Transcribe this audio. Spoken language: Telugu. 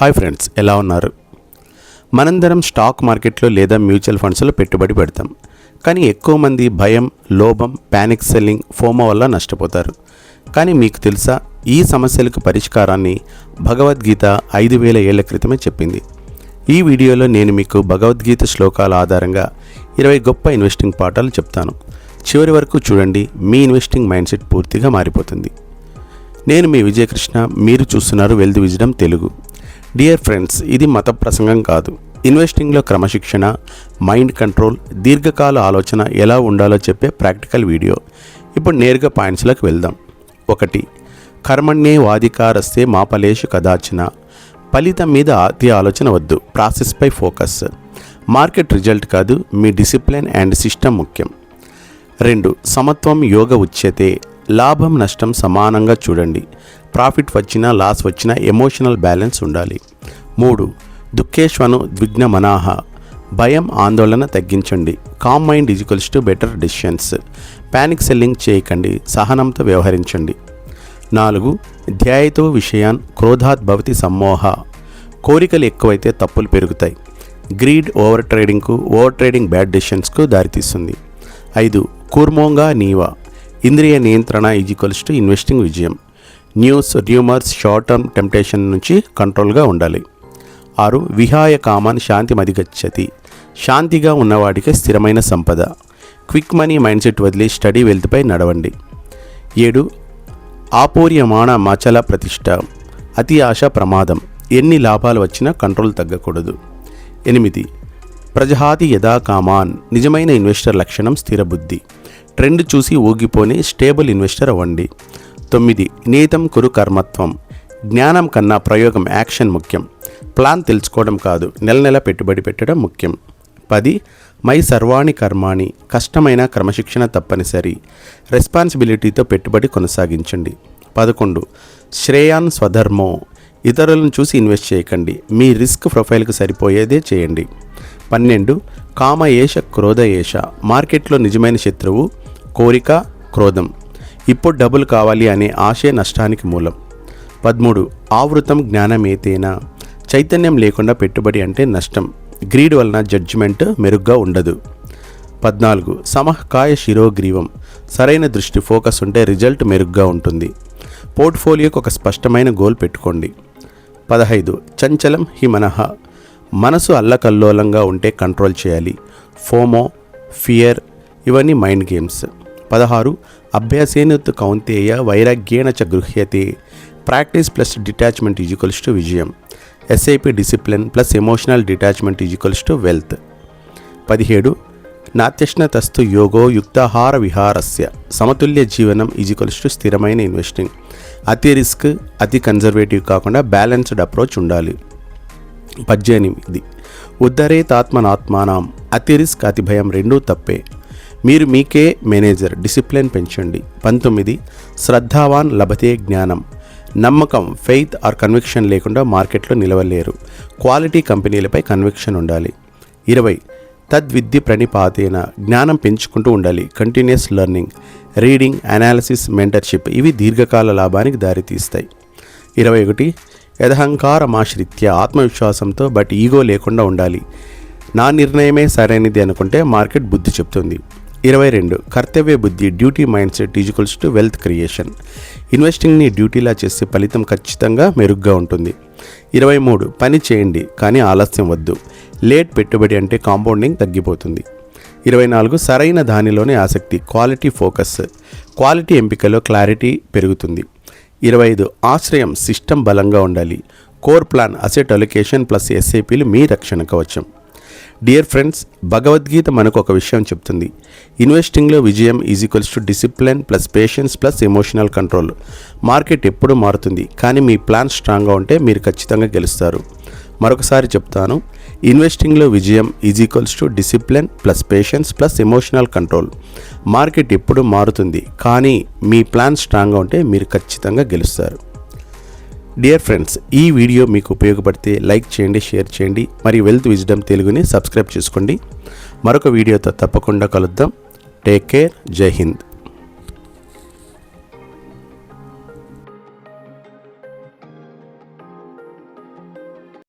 హాయ్ ఫ్రెండ్స్ ఎలా ఉన్నారు? మనందరం స్టాక్ మార్కెట్లో లేదా మ్యూచువల్ ఫండ్స్లో పెట్టుబడి పెడతాం. కానీ ఎక్కువ మంది భయం లోభం ప్యానిక్ సెల్లింగ్ ఫోమో వల్ల నష్టపోతారు. కానీ మీకు తెలుసా ఈ సమస్యలకు పరిష్కారాన్ని భగవద్గీత ఐదు వేల ఏళ్ళ క్రితమే చెప్పింది. ఈ వీడియోలో నేను మీకు భగవద్గీత శ్లోకాల ఆధారంగా ఇరవై గొప్ప ఇన్వెస్టింగ్ పాఠాలు చెప్తాను. చివరి వరకు చూడండి మీ ఇన్వెస్టింగ్ మైండ్ సెట్ పూర్తిగా మారిపోతుంది. నేను మీ విజయకృష్ణ మీరు చూస్తున్నారు wealthy wisdom Telugu. Dear friends ఇది మత ప్రసంగం కాదు. ఇన్వెస్టింగ్లో క్రమశిక్షణ మైండ్ కంట్రోల్ దీర్ఘకాల ఆలోచన ఎలా ఉండాలో చెప్పే ప్రాక్టికల్ వీడియో ఇప్పుడు నేరుగా పాయింట్స్లోకి వెళ్దాం. ఒకటి కర్మణ్యే వాధికారస్తే మాపలేషు కదాచిన ఫలితం మీద అతి ఆలోచన వద్దు. ప్రాసెస్పై ఫోకస్ మార్కెట్ రిజల్ట్ కాదు మీ డిసిప్లిన్ అండ్ సిస్టమ్ ముఖ్యం. రెండు సమత్వం యోగ ఉచ్యతే. లాభం నష్టం సమానంగా చూడండి. ప్రాఫిట్ వచ్చినా లాస్ వచ్చినా ఎమోషనల్ బ్యాలెన్స్ ఉండాలి. మూడు దుఃఖేశ్వను ద్విఘ్న మనాహ భయం ఆందోళన తగ్గించండి. Calm mind equals to better decisions panic selling చేయకండి. సహనంతో వ్యవహరించండి. నాలుగు ధ్యాయతో విషయాన్ క్రోధాత్ భవతి సమ్మోహ. కోరికలు ఎక్కువైతే తప్పులు పెరుగుతాయి. గ్రీడ్ ఓవర్ ట్రేడింగ్కు ఓవర్ ట్రేడింగ్ బ్యాడ్ డిసిషన్స్కు దారితీస్తుంది. ఐదు కూర్మోంగా నీవా. ఇంద్రియ నియంత్రణ ఈజ్వల్స్ టు ఇన్వెస్టింగ్ విజయం. News rumours short term temptation నుంచి కంట్రోల్గా ఉండాలి. ఆరు విహాయ కామాన్ శాంతి మదిగచ్చతి శాంతిగా ఉన్నవాడికి స్థిరమైన సంపద. క్విక్ మనీ మైండ్ సెట్ వదిలి స్టడీ వెల్త్పై నడవండి. ఏడు ఆపూర్యమాణ మచల ప్రతిష్ట. అతి ఆశ ప్రమాదం. ఎన్ని లాభాలు వచ్చినా కంట్రోల్ తగ్గకూడదు. ఎనిమిది ప్రజహాతి యథా కామాన్ నిజమైన ఇన్వెస్టర్ లక్షణం స్థిరబుద్ధి. ట్రెండ్ చూసి ఊగిపోని స్టేబుల్ ఇన్వెస్టర్ అవ్వండి. తొమ్మిది నీతం కురు కర్మత్వం. జ్ఞానం కన్నా ప్రయోగం యాక్షన్ ముఖ్యం. ప్లాన్ తెలుసుకోవడం కాదు నెల నెల పెట్టుబడి పెట్టడం ముఖ్యం. పది మై సర్వాణి కర్మాణి కష్టమైన క్రమశిక్షణ తప్పనిసరి. రెస్పాన్సిబిలిటీతో పెట్టుబడి కొనసాగించండి. పదకొండు శ్రేయాన్ స్వధర్మో. ఇతరులను చూసి ఇన్వెస్ట్ చేయకండి మీ రిస్క్ ప్రొఫైల్కు సరిపోయేదే చేయండి. పన్నెండు కామ ఏష క్రోధ ఏష మార్కెట్లో నిజమైన శత్రువు కోరిక క్రోధం. ఇప్పుడు డబ్బులు కావాలి అనే ఆశే నష్టానికి మూలం. పదమూడు ఆవృతం జ్ఞానమేతేనా? చైతన్యం లేకుండా పెట్టుబడి అంటే నష్టం. గ్రీడ్ వలన జడ్జిమెంట్ మెరుగ్గా ఉండదు. పద్నాలుగు సమకాయ శిరోగ్రీవం. సరైన దృష్టి ఫోకస్ ఉంటే రిజల్ట్ మెరుగ్గా ఉంటుంది. పోర్ట్ఫోలియోకి ఒక స్పష్టమైన గోల్ పెట్టుకోండి. పదహైదు చంచలం హిమనహ. మనసు అల్లకల్లోలంగా ఉంటే కంట్రోల్ చేయాలి. ఫోమో ఫియర్ ఇవన్నీ మైండ్ గేమ్స్. పదహారు అభ్యాసేనత్ కౌంతేయ వైరాగ్యేణ చ గృహ్యతే. Practice plus detachment equals to విజయం. SIP discipline plus emotional detachment equals to wealth. పదిహేడు నాత్యష్ణతస్తు యోగో యుక్తాహార విహారస్య. సమతుల్య జీవనం ఈజ్వల్స్ టు స్థిరమైన ఇన్వెస్టింగ్. అతి రిస్క్ అతి కన్జర్వేటివ్ కాకుండా బ్యాలెన్స్డ్ అప్రోచ్ ఉండాలి. పద్దెనిమిది ఉద్ధరేతాత్మనాత్మానం. అతి రిస్క్ అతి భయం రెండూ తప్పే. మీరు మీకే మేనేజర్ డిసిప్లిన్ పెంచండి. పంతొమ్మిది శ్రద్ధావాన్ లభతే జ్ఞానం. నమ్మకం ఫెయిత్ ఆర్ కన్విక్షన్ లేకుండా మార్కెట్లో నిలవలేరు. క్వాలిటీ కంపెనీలపై కన్విక్షన్ ఉండాలి. ఇరవై తద్విద్య ప్రణిపాతేన జ్ఞానం పెంచుకుంటూ ఉండాలి. Continuous learning reading analysis mentorship ఇవి దీర్ఘకాల లాభానికి దారితీస్తాయి. ఇరవై ఒకటి యథహంకారమాశ్రిత్య ఆత్మవిశ్వాసంతో బట్ ఈగో లేకుండా ఉండాలి. నా నిర్ణయమే సరైనది అనుకుంటే మార్కెట్ బుద్ధి చెప్తుంది. ఇరవై రెండు. కర్తవ్య బుద్ధి duty mindset equals to wealth creation. ఇన్వెస్టింగ్ని డ్యూటీలా చేస్తే ఫలితం ఖచ్చితంగా మెరుగ్గా ఉంటుంది. ఇరవై మూడు. పని చేయండి కానీ ఆలస్యం వద్దు. లేట్ పెట్టుబడి అంటే కాంపౌండింగ్ తగ్గిపోతుంది. ఇరవై నాలుగు. సరైన దానిలోనే ఆసక్తి క్వాలిటీ ఫోకస్. క్వాలిటీ ఎంపికలో క్లారిటీ పెరుగుతుంది. ఇరవై ఐదు. ఆశ్రయం సిస్టమ్ బలంగా ఉండాలి. Core plan asset allocation plus ఎస్ఐపీలు మీ రక్షణ కవచం డియర్ ఫ్రెండ్స్ భగవద్గీత మనకు ఒక విషయం చెప్తుంది. ఇన్వెస్టింగ్లో విజయం is equals to discipline plus patience plus emotional control market ఎప్పుడూ మారుతుంది కానీ మీ ప్లాన్ స్ట్రాంగ్గా ఉంటే మీరు ఖచ్చితంగా గెలుస్తారు. మరొకసారి చెప్తాను. ఇన్వెస్టింగ్లో విజయం is equals to discipline plus patience plus emotional control market ఎప్పుడు మారుతుంది కానీ మీ ప్లాన్ స్ట్రాంగ్గా ఉంటే మీరు ఖచ్చితంగా గెలుస్తారు. డియర్ ఫ్రెండ్స్ ఈ వీడియో మీకు ఉపయోగపడితే లైక్ చేయండి షేర్ చేయండి మరియు వెల్త్ విజ్డమ్ తెలుగుని సబ్స్క్రైబ్ చేసుకోండి. మరొక వీడియోతో తప్పకుండా కలుద్దాం. టేక్ కేర్ జై హింద్